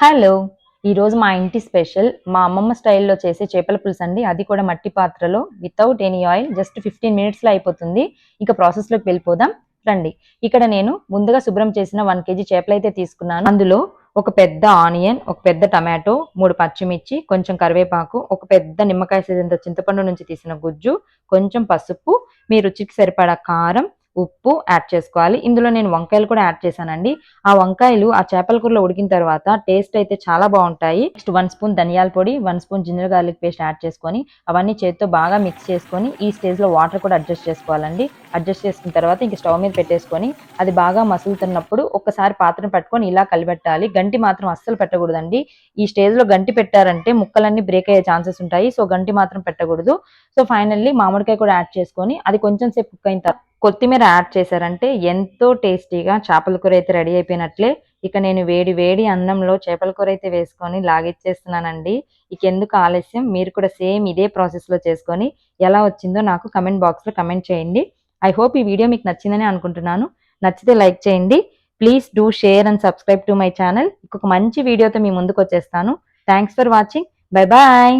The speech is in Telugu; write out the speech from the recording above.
హలో ఈరోజు మా ఇంటి స్పెషల్ మా అమ్మమ్మ స్టైల్లో చేసే చేపల పులుసు అండి. అది కూడా మట్టి పాత్రలో without any oil just fifteen మినిట్స్లో అయిపోతుంది. ఇక ప్రాసెస్లోకి వెళ్ళిపోదాం. రండి. ఇక్కడ నేను ముందుగా శుభ్రం చేసిన వన్ కేజీ చేపలు అయితే తీసుకున్నాను. అందులో ఒక పెద్ద ఆనియన్ ఒక పెద్ద టమాటో మూడు పచ్చిమిర్చి కొంచెం కరివేపాకు ఒక పెద్ద నిమ్మకాయ సైజంత చింతపండు నుంచి తీసిన గుజ్జు కొంచెం పసుపు మీ రుచికి సరిపడా కారం ఉప్పు యాడ్ చేసుకోవాలి. ఇందులో నేను వంకాయలు కూడా యాడ్ చేశానండి. ఆ వంకాయలు ఆ చేపల కూరలో ఉడికిన తర్వాత టేస్ట్ అయితే చాలా బాగుంటాయి. నెక్స్ట్ వన్ స్పూన్ ధనియాల పొడి one spoon ginger garlic paste add చేసుకొని అవన్నీ చేతితో బాగా మిక్స్ చేసుకొని ఈ స్టేజ్లో వాటర్ కూడా అడ్జస్ట్ చేసుకోవాలండి. అడ్జస్ట్ చేసుకున్న తర్వాత ఇంక స్టవ్ మీద పెట్టేసుకొని అది బాగా మసులుతున్నప్పుడు ఒక్కసారి పాత్రను పట్టుకొని ఇలా కలిపెట్టాలి. గంటి మాత్రం అస్సలు పెట్టకూడదండి. ఈ స్టేజ్లో గంటి పెట్టారంటే ముక్కలన్నీ బ్రేక్ అయ్యే ఛాన్సెస్ ఉంటాయి. సో గంటి మాత్రం పెట్టకూడదు. సో ఫైనల్లీ మామిడికాయ కూడా యాడ్ చేసుకొని అది కొంచెం సేపు కుక్ అయిన తర్వాత కొత్తిమీర యాడ్ చేశారంటే ఎంతో టేస్టీగా చేపల కూర అయితే రెడీ అయిపోయినట్లే. ఇక నేను వేడి వేడి అన్నంలో చేపల కూర అయితే వేసుకొని లాగిచ్చేస్తున్నానండి. ఇక ఎందుకు ఆలస్యం? మీరు కూడా సేమ్ ఇదే ప్రాసెస్లో చేసుకొని ఎలా వచ్చిందో నాకు కమెంట్ బాక్స్లో కమెంట్ చేయండి. ఐ హోప్ ఈ వీడియో మీకు నచ్చిందని అనుకుంటున్నాను. నచ్చితే లైక్ చేయండి. Please do share and subscribe to my channel. ఇంకొక మంచి వీడియోతో మీ ముందుకు వచ్చేస్తాను. Thanks for watching. Bye bye.